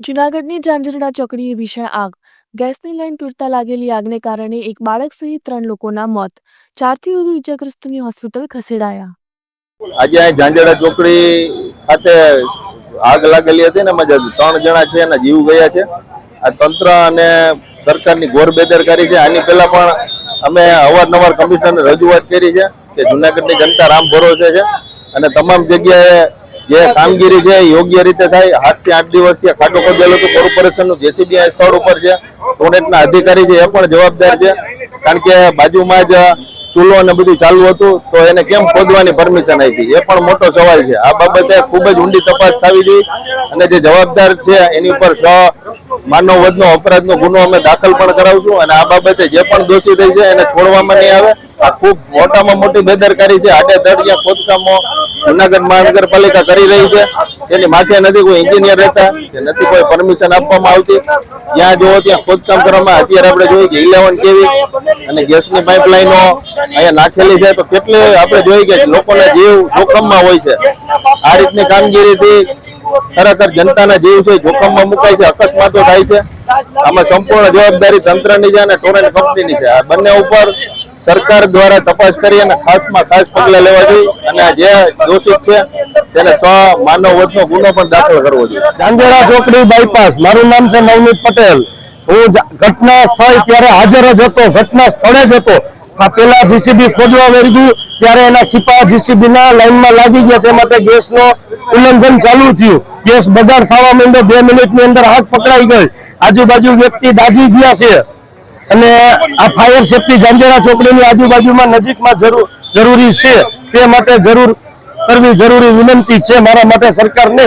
જૂનાગઢની ઝાંઝરડા ચોકડીએ ભીષણ આગ. ગેસની લાઈન તૂટતા લાગેલી આગને કારણે એક બાળક સહિત ત્રણ લોકોના મોત. ચારથી વધુ ઇજાગ્રસ્તોને હોસ્પિટલ ખસેડાયા. આજે અહીં ઝાંઝરડા ચોકડી ખાતે આગ લાગેલી હતી ને એમાં ત્રણ જણા છે એના જીવ ગયા છે. આ તંત્ર અને સરકારની ઘોર બેદરકારી છે. આની પહેલા પણ અમે અવારનવાર કમિશનરને રજૂઆત કરી છે કે જૂનાગઢની જનતા રામ ભરોસે છે અને તમામ જગ્યાએ જે કામગીરી છે યોગ્ય રીતે થાય. સાતથી આઠ દિવસથી ખાડો ખોદેલો હતું કોર્પોરેશનનું જેસીબી આ સ્થળ ઉપર છે. ટોનેટના અધિકારી છે એ પણ જવાબદાર છે. કારણ કે બાજુમાં જ ચૂલો અને બધું ચાલુ હતું તો એને કેમ ખોદવાની પરમિશન આપી? એ પણ મોટો સવાલ છે. આ બાબતે ખૂબ જ ઊંડી તપાસ થવી જોઈએ. અને જે જવાબદાર છે એની ઉપર સ માનવ વધનો અપરાધનો ગુનો અમે દાખલ પણ કરાવશું અને આ બાબતે જે પણ દોષી થઈ છે એને છોડવામાં નહીં આવે. આ ખૂબ મોટામાં મોટી બેદરકારી છે. આડે દડિયા ખોદકામો જુનાગઢ મહાનગરપાલિકા કરી રહી છે. તેની માથે નથી કોઈ એન્જિનિયર રહેતા, કે નથી કોઈ પરમિશન આપવામાં આવતી. જ્યાં જોવો ત્યાં ખોદકામ કરવામાં અત્યારે આપણે જોઈએ કે ઇલેવન કેવી અને ગેસની પાઇપલાઇનો અહીંયા નાખેલી છે. તો કેટલી આપણે જોઈએ કે લોકોના જીવ જોખમમાં હોય છે. આ રીતની કામગીરીથી ખરેખર જનતાના જીવ છે જોખમમાં મુકાય છે, અકસ્માતો થાય છે. આમાં સંપૂર્ણ જવાબદારી તંત્રની છે અને ટોરેન્ટ કંપનીની છે. આ બંને ઉપર સરકાર દ્વારા તપાસ કરી અને ખાસમાં ખાસ પગલાં લેવા જોઈએ. અને જે દોષિત છે, તેને સ માનવ વધનો ગુનો પણ દાખલ કરવો જોઈએ. ડાંગેરા ચોકડી બાયપાસ મારું નામ છે નવનીત પટેલ. હું ઘટના સ્થળ ત્યારે હાજર જ હતો. ઘટના સ્થળે જ હતો. આ પેલા જીસીબી ખોદવા વર્ગ્યું ત્યારે એના ખીપા જીસીબી ના લાઈનમાં લાગી ગયા. તે માટે ગેસનો ઉલ્લંઘન ચાલુ થયું. ગેસ બગાડ થવા માંડ્યો. બે મિનિટની અંદર હાથ પકડાઈ ગઈ. આજુબાજુ વ્યક્તિ દાજી ગયા છે. અને આ ફાયર સેફટી જાંજેરા ચોકડીની આજુબાજુમાં નજીકમાં જરૂર, જરૂરી છે તે માટે જરૂર કરવી જરૂરી વિનંતી છે મારા માટે સરકારને.